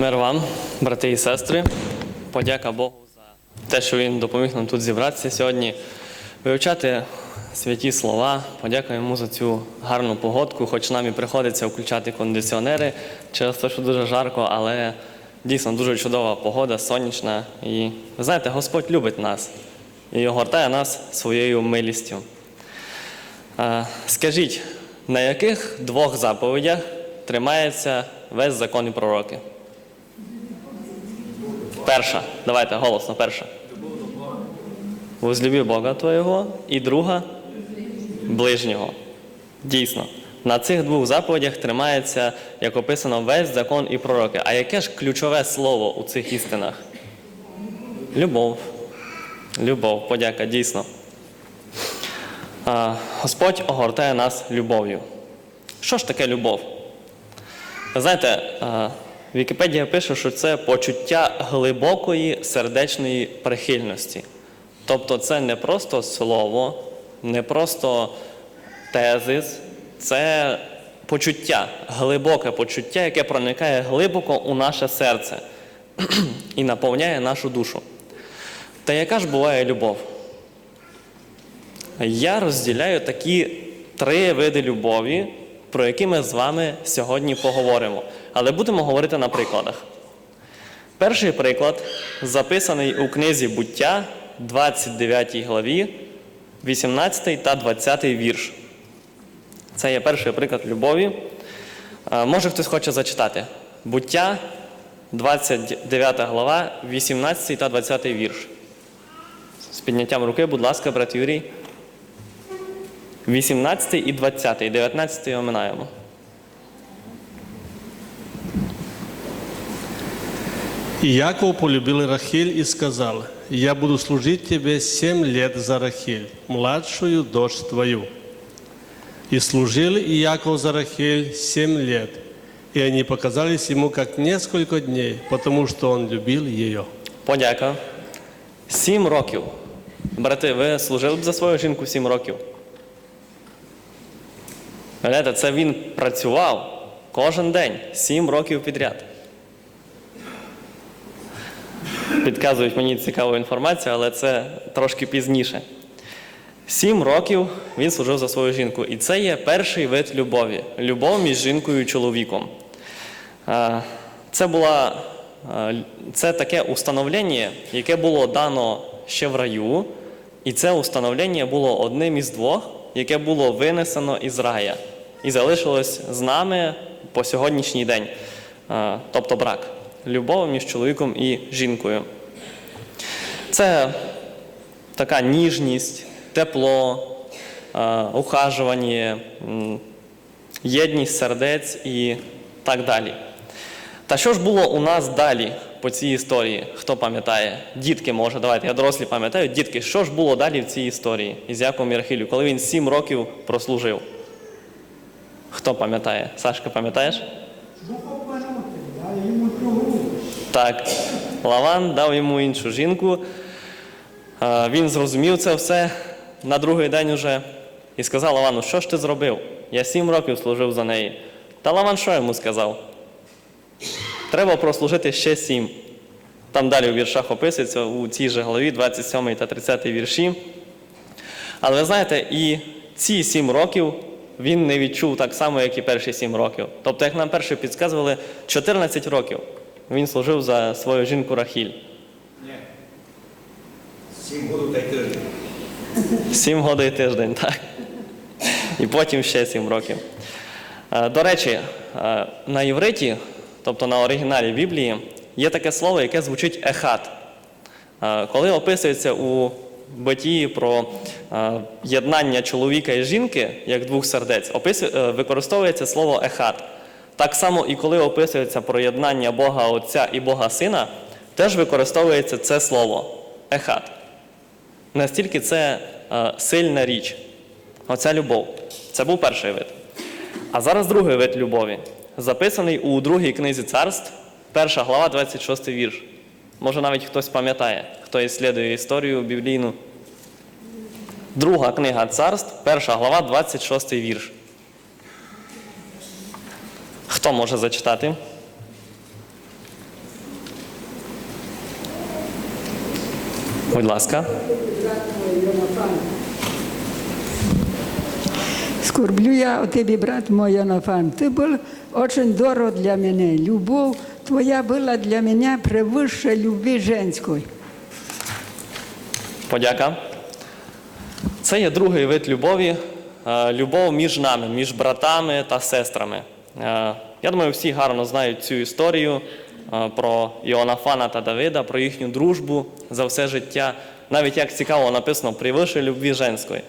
Мир вам, брати і сестри. Подяка Богу за те, що Він допоміг нам тут зібратися сьогодні, вивчати святі слова. Подяка йому за цю гарну погодку, хоч нам і приходиться включати кондиціонери через те, що дуже жарко, але дійсно дуже чудова погода, сонячна. І ви знаєте, Господь любить нас і огортає нас своєю милістю. Скажіть, на яких двох заповідях тримається весь закон і пророки? Перша. Давайте голосно, перша. Возлюби Бога Твого і друга ближнього. Дійсно. На цих двох заповідях тримається, як описано, весь закон і пророки. А яке ж ключове слово у цих істинах? Любов. Любов, подяка, дійсно. Господь огортає нас любов'ю. Що ж таке любов? Ви знаєте, Вікіпедія пише, що це почуття глибокої сердечної прихильності. Тобто це не просто слово, не просто тезис, це почуття, глибоке почуття, яке проникає глибоко у наше серце і наповняє нашу душу. Та яка ж буває любов? Я розділяю такі три види любові, про які ми з вами сьогодні поговоримо. Але будемо говорити на прикладах. Перший приклад записаний у книзі буття, 29 главі, 18 та 20 вірш. Це є перший приклад любові. Може хтось хоче зачитати. Буття, 29 глава, 18 та 20 вірш. З підняттям руки, будь ласка, брат Юрій. 18 і 20, 19 оминаємо. И Яков полюбил Рахиль и сказал, «Я буду служить тебе семь лет за Рахиль, младшую дочь твою». И служил Иаков за Рахиль семь лет, и они показались ему как несколько дней, потому что он любил ее. Подяка. Сім років. Брати, ви служили б за свою жінку сім років? Знаєте, це він працював кожен день, сім років підряд. Підказують мені цікаву інформацію, але це трошки пізніше. Сім років він служив за свою жінку. І це є перший вид любові любов між жінкою і чоловіком. Це була це таке установлення, яке було дано ще в раю, і це установлення було одним із двох, яке було винесено із рая і залишилось з нами по сьогоднішній день. Тобто брак, любов між чоловіком і жінкою. Це така ніжність, тепло, е, ухажування, єдність сердець і так далі. Та що ж було у нас далі по цій історії? Хто пам'ятає? Дітки, може, давайте, я дорослі пам'ятаю. Дітки, що ж було далі в цій історії із Яковом і коли він сім років прослужив? Хто пам'ятає? Сашка, пам'ятаєш? Обманути, йому. Так, Лаван дав йому іншу жінку. Він зрозумів це все на другий день уже і сказав Лавану, що ж ти зробив? Я сім років служив за неї. Та Лаван що йому сказав? Треба прослужити ще сім. Там далі у віршах описується у цій же главі, 27 та 30 вірші. Але ви знаєте, і ці сім років він не відчув так само, як і перші сім років. Тобто, як нам перше підказували, 14 років він служив за свою жінку Рахіль. Сім годин та й тиждень. Сім годин і тиждень, так. І потім ще сім років. Е, До речі, е, на євриті, тобто на оригіналі Біблії, є таке слово, яке звучить ехат. Е, Коли описується у Битії про єднання чоловіка і жінки, як двох сердець, використовується слово ехат. Так само і коли описується про єднання Бога Отця і Бога Сина, теж використовується це слово ехат. Настільки це е, сильна річ. Оця любов. Це був перший вид. А зараз другий вид любові, записаний у другій книзі царств, перша глава, 26 вірш. Може, навіть хтось пам'ятає, хто іслідує історію біблійну. Друга книга царств, перша глава, 26 вірш. Хто може зачитати? Будь ласка. Скорблю я у тебе, брат мой Йонафан. Ти був дуже дорого для мене. Любов твоя була для мене превыше любви женської. Подяка. Це є другий вид любові. Е, любов між нами, між братами та сестрами. Е, Я думаю, всі гарно знають цю історію е, про Іонафана та Давида, про їхню дружбу за все життя. Навіть як цікаво написано, при привише любві женської.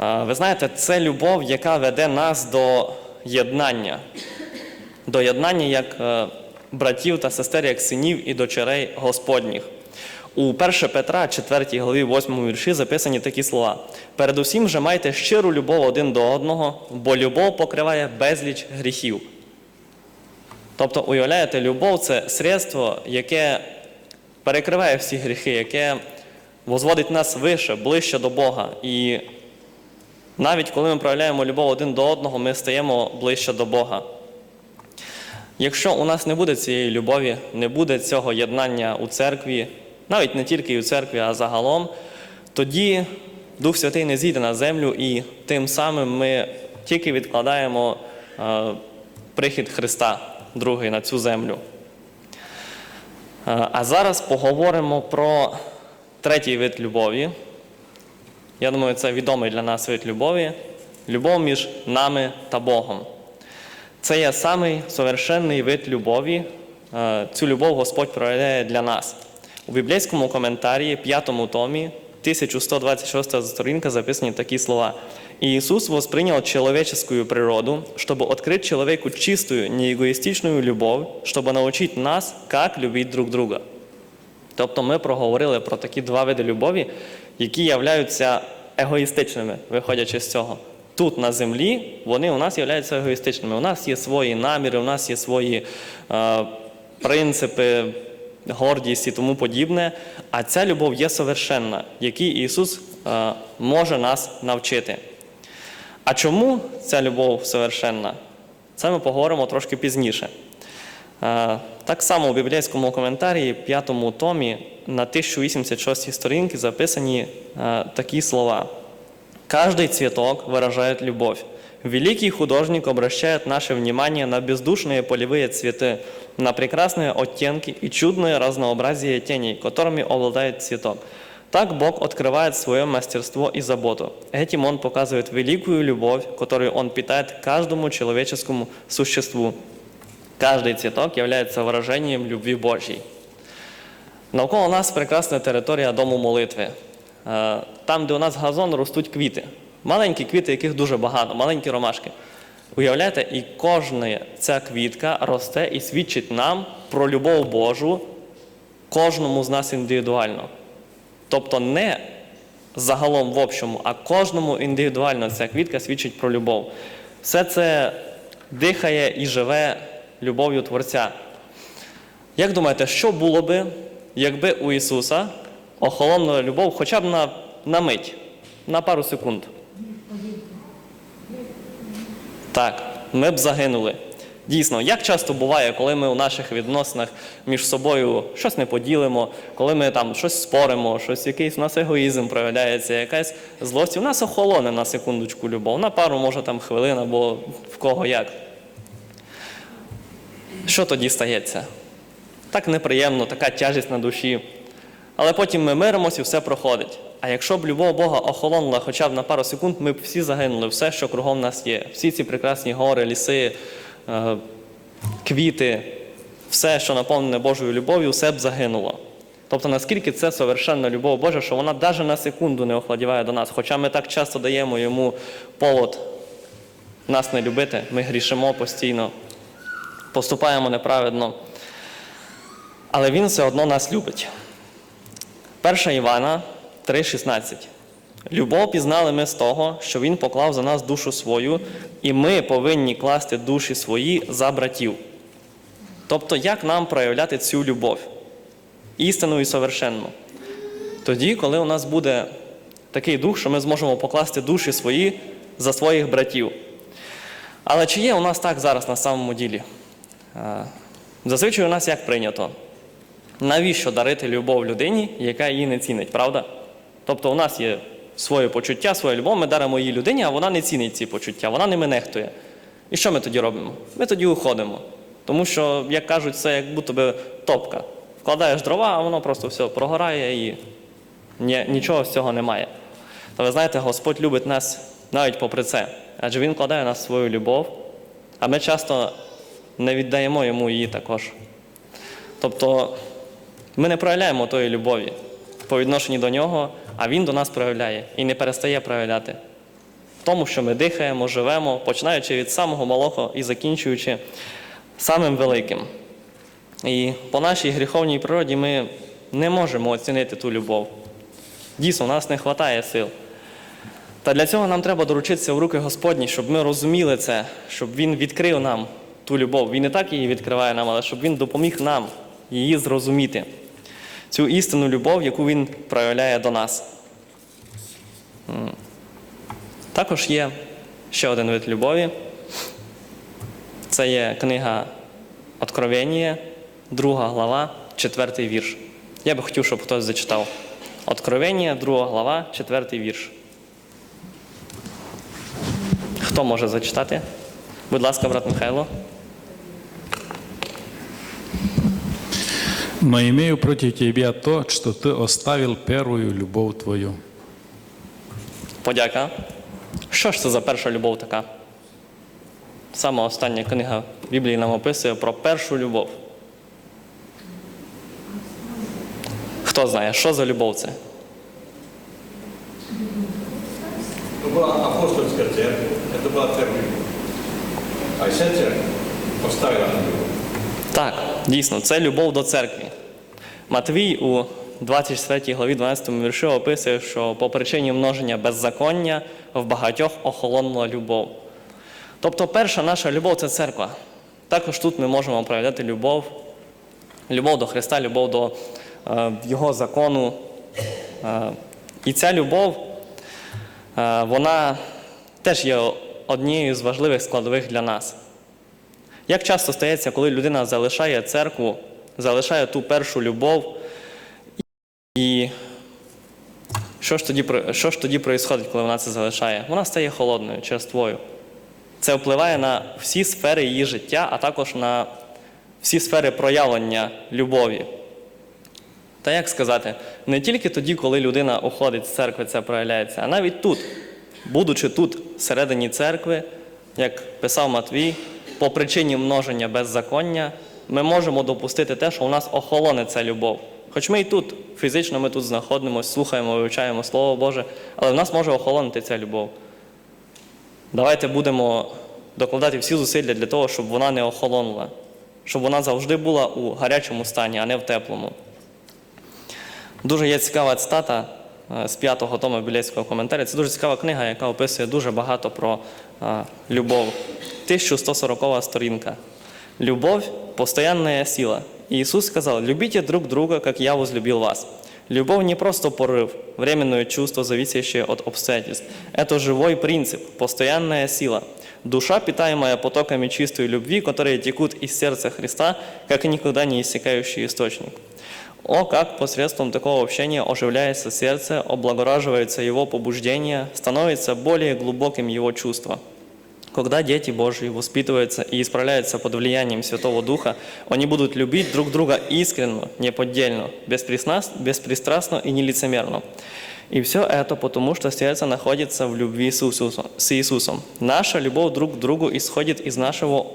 Е, Ви знаєте, це любов, яка веде нас до єднання, до єднання як братів та сестер, як синів і дочерей Господніх. У 1 Петра, 4 главі 8 вірші записані такі слова: Передусім же майте щиру любов один до одного, бо любов покриває безліч гріхів. Тобто, уявляєте, любов це средство, яке перекриває всі гріхи, яке возводить нас вище, ближче до Бога. І навіть коли ми проявляємо любов один до одного, ми стаємо ближче до Бога. Якщо у нас не буде цієї любові, не буде цього єднання у церкві, навіть не тільки у церкві, а загалом, тоді Дух Святий не зійде на землю, і тим самим ми тільки відкладаємо е, прихід Христа другий на цю землю. Е, А зараз поговоримо про третій вид любові. Я думаю, це відомий для нас вид любові любов між нами та Богом. Це є самий совершенний вид любові. Е, Цю любов Господь проявляє для нас. У біблійському коментарі, п'ятому томі, 1126 сторінка записані такі слова. Иисус воспринял человеческую природу, чтобы открыть человеку чистую, неэгоистичную любовь, чтобы научить нас, как любить друг друга. Тобто ми проговорили про такі два види любові, які являються егоїстичними, виходячи з цього. Тут на землі вони у нас являються егоїстичними. У нас є свої наміри, у нас є свої е, принципи, гордість і тому подібне. А ця любов є совершенна, якій Ісус е, може нас навчити. А чому ця любов совершенна? Це ми поговоримо трошки пізніше. Е, Так само у біблійському коментарі, п'ятому томі, на 1086 сторінці записані е, такі слова. Каждый цветок выражает любовь. Великий художник обращает наше внимание на бездушные полевые цветы, на прекрасные оттенки и чудное разнообразие теней, которыми обладает цветок. Так Бог открывает свое мастерство и заботу. Этим Он показывает великую любовь, которую Он питает каждому человеческому существу. Каждый цветок является выражением любви Божьей. Навколо нас прекрасна територія дому молитви. Е, Там, де у нас газон, ростуть квіти. Маленькі квіти, яких дуже багато, маленькі ромашки. Уявляєте, і кожна ця квітка росте і свідчить нам про любов Божу кожному з нас індивідуально. Тобто не загалом в общому, а кожному індивідуально ця квітка свідчить про любов. Все це дихає і живе любов'ю Творця. Як думаєте, що було би, якби у Ісуса охолонула любов хоча б на, на мить, на пару секунд? Так, ми б загинули. Дійсно, як часто буває, коли ми у наших відносинах між собою щось не поділимо, коли ми там щось споримо, щось якийсь у нас егоїзм проявляється, якась злость, у нас охолоне на секундочку любов, на пару, може там хвилин або в кого як. Що тоді стається? Так неприємно, така тяжість на душі. Але потім ми миримося і все проходить. А якщо б любов Бога охолонула хоча б на пару секунд, ми б всі загинули, все, що кругом нас є. Всі ці прекрасні гори, ліси, е, квіти, все, що наповнене Божою любов'ю, все б загинуло. Тобто, наскільки це совершенна любов Божа, що вона навіть на секунду не охладіває до нас. Хоча ми так часто даємо йому повод нас не любити, ми грішимо постійно, поступаємо неправедно. Але він все одно нас любить. 1 Івана 3,16. Любов пізнали ми з того, що Він поклав за нас душу свою, і ми повинні класти душі свої за братів. Тобто, як нам проявляти цю любов? Істинну і совершенну. Тоді, коли у нас буде такий дух, що ми зможемо покласти душі свої за своїх братів. Але чи є у нас так зараз на самому ділі? Е, Зазвичай у нас як прийнято? Навіщо дарити любов людині, яка її не цінить, правда? Тобто у нас є своє почуття, своя любов, ми даримо їй людині, а вона не цінить ці почуття, вона ними нехтує. І що ми тоді робимо? Ми тоді уходимо. Тому що, як кажуть, це як будто би топка. Вкладаєш дрова, а воно просто все прогорає і ні, нічого з цього немає. Та ви знаєте, Господь любить нас навіть попри це, адже Він вкладає нас свою любов, а ми часто не віддаємо йому її також. Тобто ми не проявляємо тої любові по відношенню до нього, а він до нас проявляє і не перестає проявляти. Тому, що ми дихаємо, живемо, починаючи від самого малого і закінчуючи самим великим. І по нашій гріховній природі ми не можемо оцінити ту любов. Дійсно, у нас не вистачає сил. Та для цього нам треба доручитися в руки Господні, щоб ми розуміли це, щоб Він відкрив нам ту любов. Він не так її відкриває нам, але щоб Він допоміг нам її зрозуміти. Цю істинну любов, яку Він проявляє до нас. Також є ще один вид любові. Це є книга Откровення, друга глава, четвертий вірш. Я би хотів, щоб хтось зачитав. Откровення, друга глава, четвертий вірш. Хто може зачитати? Будь ласка, брат Михайло. Но имею против тебя то, что ты оставил первую любовь твою. Подяка. Що ж це за перша любов така? Сама остання книга Біблії нам описує про першу любов. Хто знає, що за любов це? Это была апостольская церковь, это была церковь. А вся церковь поставила на любовь. Так, дійсно, це любов до церкви. Матвій у 24 главі 12 вірші описує, що по причині множення беззаконня в багатьох охолонула любов. Тобто, перша наша любов це церква. Також тут ми можемо проявляти любов, любов до Христа, любов до е, Його закону. Е, і ця любов, е, вона теж є однією з важливих складових для нас. Як часто стається, коли людина залишає церкву, залишає ту першу любов, і що ж тоді, що ж тоді происходить, коли вона це залишає? Вона стає холодною, черствою. Це впливає на всі сфери її життя, а також на всі сфери проявлення любові. Та як сказати, не тільки тоді, коли людина уходить з церкви, це проявляється, а навіть тут, будучи тут, всередині церкви, як писав Матвій, по причині множення беззаконня, ми можемо допустити те, що у нас охолоне ця любов. Хоч ми і тут, фізично ми тут знаходимося, слухаємо, вивчаємо Слово Боже, але в нас може охолонити ця любов. Давайте будемо докладати всі зусилля для того, щоб вона не охолонула, щоб вона завжди була у гарячому стані, а не в теплому. Дуже є цікава цитата е, з п'ятого тому біблійського коментаря. Це дуже цікава книга, яка описує дуже багато про е, любов. 1140 сторінка. Любовь – постоянная сила. И Иисус сказал, любите друг друга, как я возлюбил вас. Любовь не просто порыв, временное чувство, зависящее от обстоятельств. Это живой принцип, постоянная сила. Душа, питаемая потоками чистой любви, которые текут из сердца Христа, как никогда не иссякающий источник. О, как посредством такого общения оживляется сердце, облагораживается его побуждение, становится более глубоким его чувство. Когда дети Божьи воспитываются и исправляются под влиянием Святого Духа, они будут любить друг друга искренне, неподдельно, беспристрастно, и нелицемерно. И все это потому, что сердце находится в любви с Иисусом. Наша любовь друг к другу исходит из нашего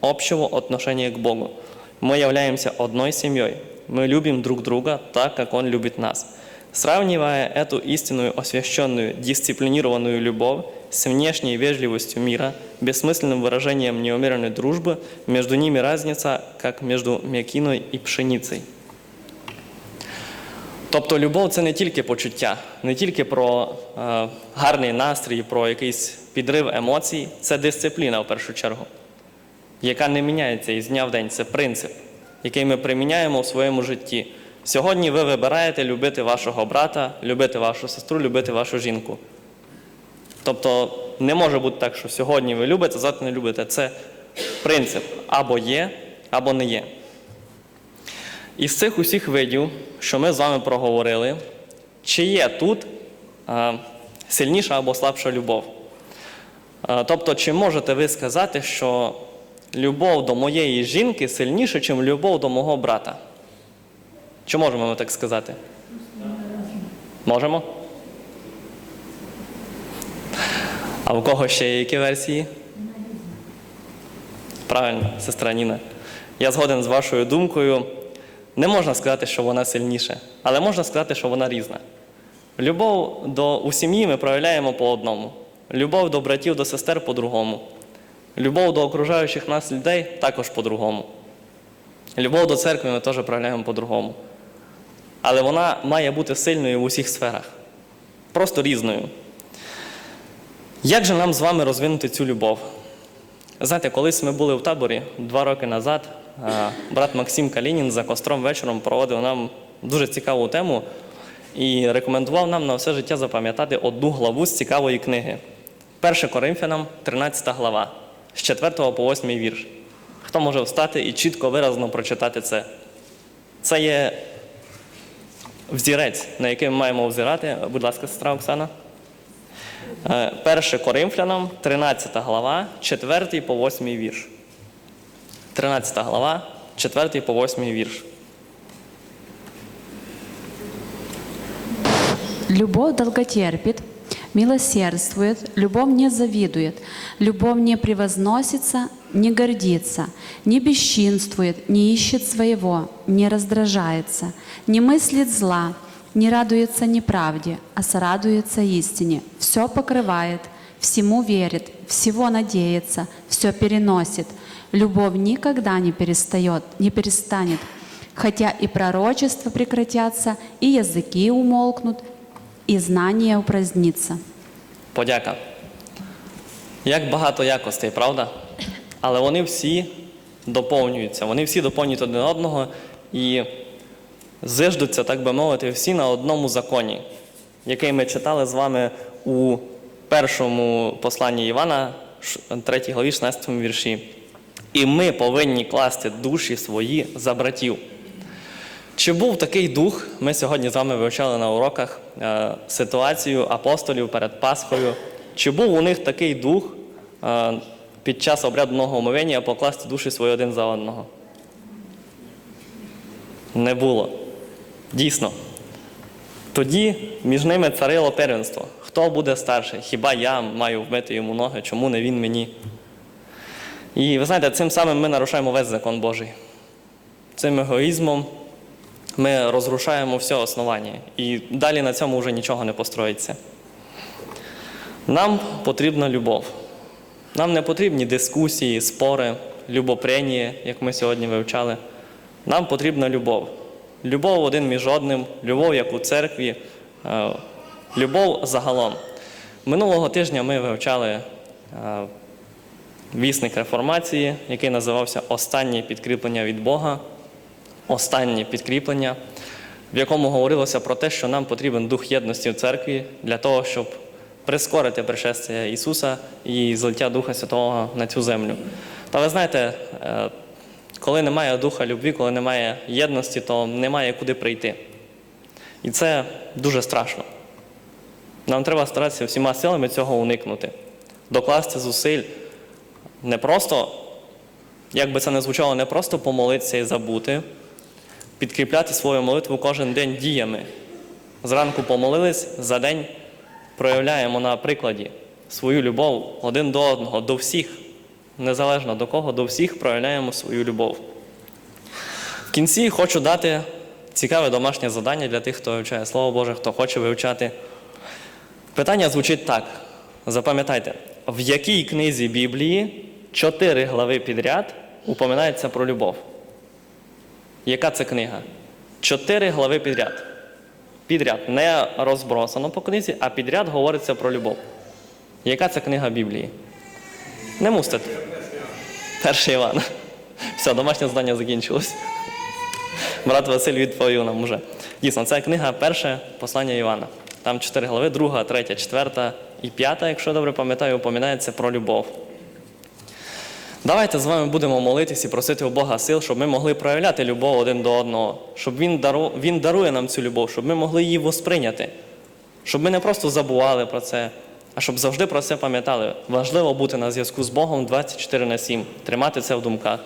общего отношения к Богу. Мы являемся одной семьей. Мы любим друг друга так, как Он любит нас. Сравнивая эту истинную, освященную, дисциплинированную любовь с внешней вежливостью мира, бессмысленным выражением неумеренной дружбы, между ними разница, как между мякиной и пшеницей. Тобто любов це не тільки почуття, не тільки про е, гарний настрій, про якийсь підрив емоцій, це дисципліна в першу чергу, яка не міняється із дня в день. Це принцип, який ми приміняємо у своєму житті. Сьогодні ви вибираєте любити вашого брата, любити вашу сестру, любити вашу жінку. Тобто не може бути так, що сьогодні ви любите, завтра не любите. Це принцип або є, або не є. Із цих усіх видів, що ми з вами проговорили, чи є тут а, сильніша або слабша любов? А, тобто, чи можете ви сказати, що любов до моєї жінки сильніша, ніж любов до мого брата? Чи можемо ми так сказати? Можемо? А у кого ще є які версії? Правильно, сестра Ніна. Я згоден з вашою думкою. Не можна сказати, що вона сильніша, але можна сказати, що вона різна. Любов до у сім'ї ми проявляємо по одному. Любов до братів, до сестер по-другому. Любов до окружаючих нас людей також по-другому. Любов до церкви ми теж проявляємо по-другому. Але вона має бути сильною в усіх сферах, просто різною. Як же нам з вами розвинути цю любов? Знаєте, колись ми були в таборі два роки назад, брат Максим Калінін за костром вечором проводив нам дуже цікаву тему і рекомендував нам на все життя запам'ятати одну главу з цікавої книги. 1 Коринфянам, 13 глава, з 4 по 8 вірш. Хто може встати і чітко виразно прочитати це? Це є взірець, на який ми маємо взирати. Будь ласка, сестра Оксана. 1 коримфлянам 13 глава, 4 по 8 вірш. 13 глава, 4 по 8 вірш. Любов долготерпит, милосердствует, любовь не завидует, любовь не превозносится, не гордится, не бесчинствует, не ищет своего, не раздражается, не мыслит зла, не радуется неправде, а сорадуется истине, все покрывает, всему верит, всего надеется, все переносит. Любовь никогда не перестает, не перестанет, хотя и пророчества прекратятся, и языки умолкнут, і знання упраздниться. Подяка. Як багато якостей, правда? Але вони всі доповнюються, вони всі доповнюють один одного і зиждуться, так би мовити, всі на одному законі, який ми читали з вами у першому посланні Івана, 3 главі, 16 вірші. І ми повинні класти душі свої за братів. Чи був такий дух? Ми сьогодні з вами вивчали на уроках е, ситуацію апостолів перед Пасхою. Чи був у них такий дух е, під час обряду нового покласти душі свої один за одного? Не було. Дійсно. Тоді між ними царило первенство. Хто буде старший? Хіба я маю вмити йому ноги? Чому не він мені? І ви знаєте, цим самим ми нарушаємо весь закон Божий. Цим егоїзмом ми розрушаємо все основання. І далі на цьому вже нічого не построїться. Нам потрібна любов. Нам не потрібні дискусії, спори, любопрення, як ми сьогодні вивчали. Нам потрібна любов. Любов один між одним, любов як у церкві, е, любов загалом. Минулого тижня ми вивчали е, вісник реформації, який називався Останнє підкріплення від Бога останнє підкріплення, в якому говорилося про те, що нам потрібен дух єдності в церкві для того, щоб прискорити пришестя Ісуса і злиття Духа Святого на цю землю. Та ви знаєте, е, коли немає духа любві, коли немає єдності, то немає куди прийти. І це дуже страшно. Нам треба старатися всіма силами цього уникнути, докласти зусиль не просто, як би це не звучало, не просто помолитися і забути, підкріпляти свою молитву кожен день діями. Зранку помолились, за день проявляємо на прикладі свою любов один до одного, до всіх, незалежно до кого, до всіх проявляємо свою любов. В кінці хочу дати цікаве домашнє завдання для тих, хто вивчає Слово Боже, хто хоче вивчати. Питання звучить так. Запам'ятайте, в якій книзі Біблії чотири глави підряд упоминається про любов? Яка це книга? Чотири глави підряд. Підряд не розбросано по книзі, а підряд говориться про любов. Яка це книга Біблії? Не мустите. Перший Іван. Все, домашнє завдання закінчилось. Брат Василь відповів нам уже. Дійсно, це книга перше послання Івана. Там чотири глави, друга, третя, четверта і п'ята, якщо добре пам'ятаю, упоминається про любов. Давайте з вами будемо молитись і просити у Бога сил, щоб ми могли проявляти любов один до одного, щоб Він, дару, він дарує нам цю любов, щоб ми могли її восприйняти, щоб ми не просто забували про це, а щоб завжди про це пам'ятали. Важливо бути на зв'язку з Богом 24 на 7, тримати це в думках.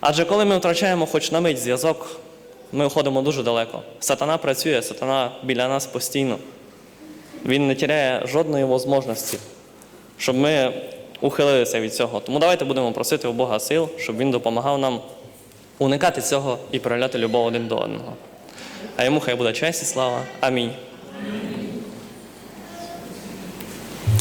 Адже коли ми втрачаємо хоч на мить зв'язок, ми уходимо дуже далеко. Сатана працює, сатана біля нас постійно. Він не тіряє жодної можливості, щоб ми ухилилися від цього. Тому давайте будемо просити у Бога сил, щоб Він допомагав нам уникати цього і проявляти любов один до одного. А йому хай буде честь і слава. Амінь.